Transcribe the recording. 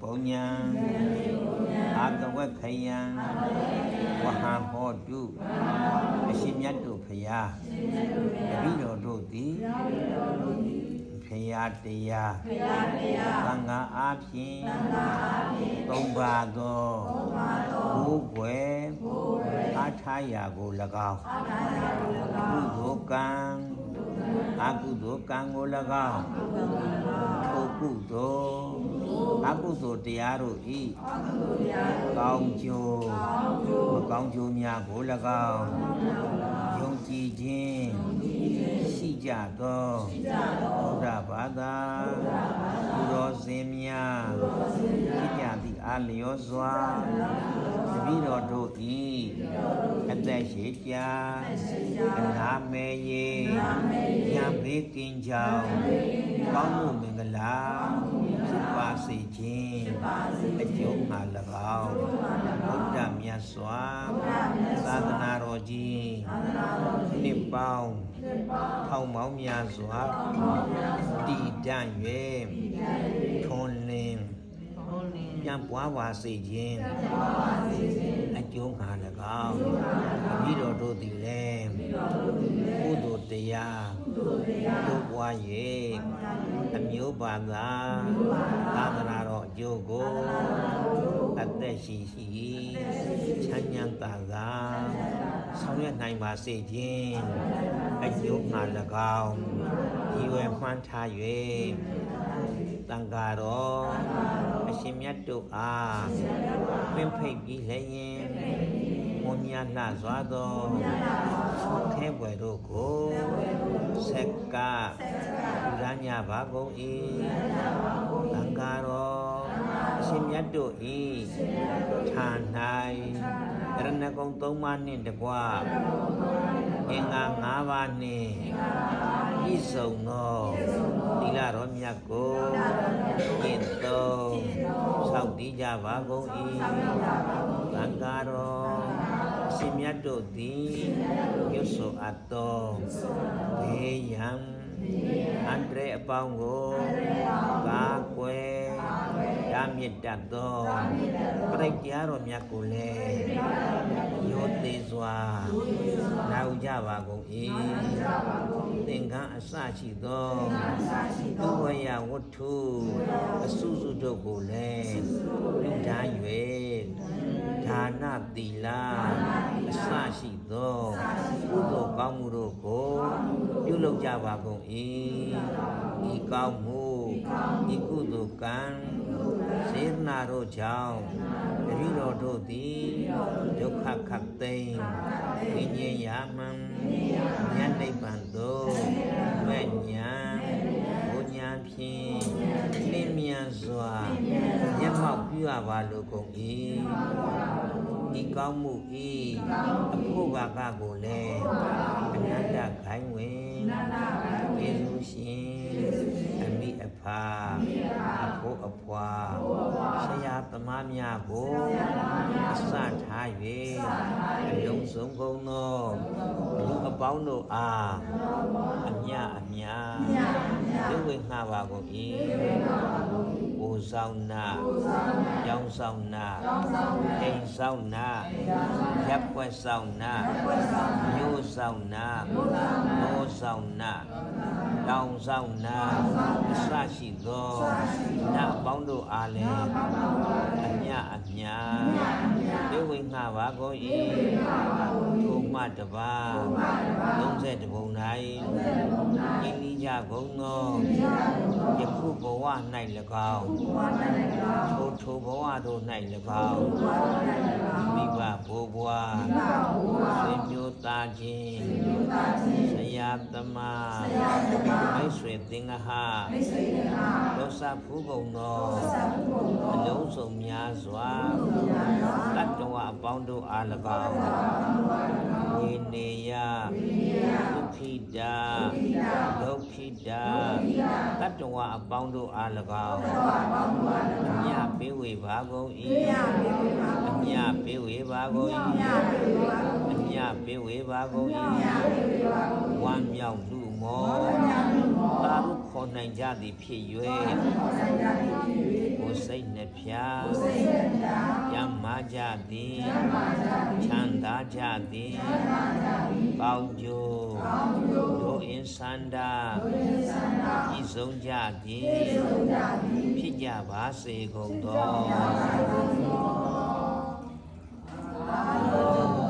ပုံညာအာတဝက်ခယံဝဟံဟောတုအရှင်မြတ်တို့ဖရာတပည့်တော်တို့သည်ဖရာတရားသံဃာအားဖြင့်သုံးပါသောဘိုးဘွယ်အားထားရာကို၎င်းကုသိုလ်ကံအကုသိုလ်ကံကို၎င်းထိုကုသိုလ် အကုသိုလ်တရားတို့ဤကောင်းကျိုးမကောင်းကျိုးများကို၎င်းယုံကြည်ခြင်းရှိကြသောဘုရားဘာသာဘုရောစင်များဖြစ်ကြသည့်အာလျောစွာတပည့်တော်တို့ဤအသက်ရှိကြအနာမေယေဉာဏ်ဘေးကင်းကြောင်းကောင်းမှုမင်္ဂလာဖြစ် ပါစေခြင်းအကျိုးမှာ၎င်းဘုရားမြတ်စွာသာသနာတော်ကြီးနှစ်ပေါင်းထောင်ပေါင်းများစွာတည်တံ့၍ထွန်းလင်းပြန်ပွားပါစေခြင်းအကျိုးမှာ၎င်းအပြီးတော်တို့သည်လည်းကုသိုလ်တရားတို့ပွား၍ အမျိုးပါသာသာသနာတော်အကျိုးကိုအသက်ရှိရှိချမ်းချမ်းသာသာဆောင်ရွက်နိုင်ပါစေခြင်းအကျိုးမှာ၎င်းဒီဝယ်မှန်းထား၍တန်ဃာတော်အရှင်မြတ်တို့အားပင်ဖိတ်ပြီးလည်းရင်မွန်မြတ်လှစွာသောခဲပွဲတို့ကိုဆက်က ပူဇာညပါကုန်၏တန်ဃာတော်အရှင်မြတ်တို့ဤဌာ၌ရဏဂုံသုံးပါးနှင့်တကွအင်္ဂါ၅ပါးနှင့်ပြည့်စုံသောသီလတော်မြတ်ကိုကျင့်သုံးဆောက်တည်ကြပါကုန်၏သံဃာတော်အရှင်မြတ်တို့သည်ရွတ်ဆိုအပ်သောဘေးရန်အ န္တရာယ်အပေါင်းကိုကာကွယ်ရမြင့်တတ်သောပြိတ္တရားတော်မြတ်ကိုလည်းရောသေးစွာနောက်ကြပါကုန်၏သင်္ကန်းအစရှိသောသူဝရဝတ္ထုအစုစုတို့ကိုလည်းပြုဓာ၍ဒါနသီလ ကြပါကုန်၏ဤကောင်းမှုဤကုသိုလ်ကံစေတနာတို့ကြောင့်တပည့်တော်တို့သည်ဒုက္ခခတ်သိမ်းဝိညာဉ်ယာမံဉာဏ်နိဗ္ဗာန်သို့မဲ့ညာဘုညာဖြင့်လင်းမြန်စွာမျက်မှောက်ပြုရပါလိုကုန်၏ ဤကောင်းမှုဤအဖို့ဘာကကိုလည်းအနန္တခိုင်းဝင်ယေရှုရှင်အမိအဖာအဖို့အဖွာဆရာသမားများကိုအစထား၍အလုံးစုံကုန်သောလူအပေါင်းတို့အားအမြအမြဒီဝိငှပါကုန်၏ ကိုဆောင်နာကြောင်းဆောင်နာအိမ်ဆောင်နာရပ်ွက်ဆောင်နာမျိုးဆောင်နာမောဆောင်နာတောင်ဆောင်နာအစရှိသောနတ်ပေါင်းတို့အားလည်းအမြအမြဒီဝိငှပါကုန်၏ထိုမှတပါ30ဘုံ၌ဤနိ ကြကုန်သောယခုဘဝ၌၎င်းထိုထိုဘဝတို့၌၎င်းမိဘဘိုးဘွားဆွေမျိုးသားချင်းဆရာသမားမိတ်ဆွေသင်္ဃဟလောစဖူးကုန်သောအလုံးစုံများစွာတတ္တဝ အပေါင်းတို့အား၎င်းဝိနေယဒုက္ခိတာဒုက္ခိတာတတ္တဝအပေါင်းတို့အား၎င်းအမြပေးဝေပါကုန်၏အမြပေးဝေပါကုန်၏အမြပေးဝေပါကုန်၏ဝမ်းမြောက်လူမောသာရုခခေါ်နိုင်ကြသည်ဖြစ်၍ကိုယ်စိတ်နှဖျားရမ်းမာ ကြသည်ချမ်းသာကြသည်ပေါင်းကျိုးတို့အင်းစန္ဒဤဆုံးကြသည်ဖြစ်ကြပါစေကုန်သောအာလော